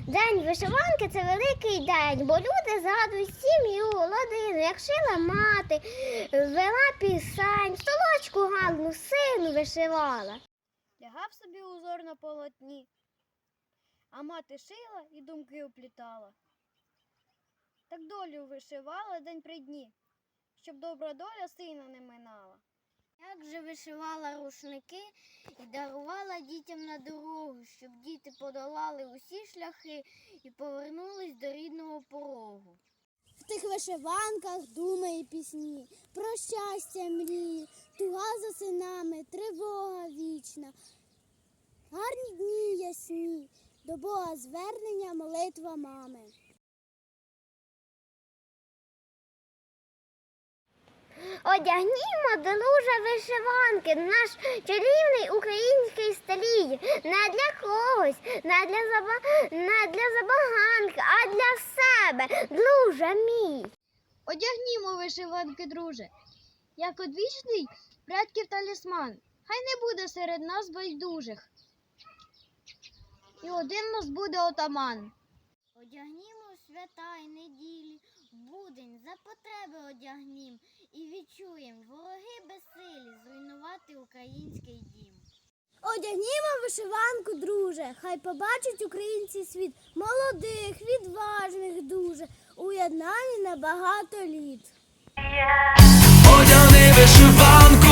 День вишиванки це великий день, бо люди згадують сім'ю, родину, як шила мати, вела пісень, столочку гарну сину вишивала. Лягав собі узор на полотні, а мати шила і думки оплітала. Так долю вишивала день при дні, щоб добра доля сина не минала. Як же вишивала рушники і дарувала дітям на дорогу, щоб діти подолали усі шляхи і повернулись до рідного порогу. В тих вишиванках думи і пісні, про щастя мрії, туга за синами, тривога вічна. Гарні дні ясні, до Бога звернення, молитва мами. Одягнімо до лужа вишиванки, наш чарівний український стилій. Не для когось, не для, заба... не для забаганки, а для себе. Друже мій. Одягнімо вишиванки, друже, як одвічний предків талісман. Хай не буде серед нас байдужих. І один нас буде отаман. Одягнімо свята й неділі, будень за потреби одягнім і відчуєм вороги безсилі зруйнувати український дім. Одягнімо вишиванку, друже, хай побачить українці світ молодих, відважних дуже, уєднані на багато літ. Одягни вишиванку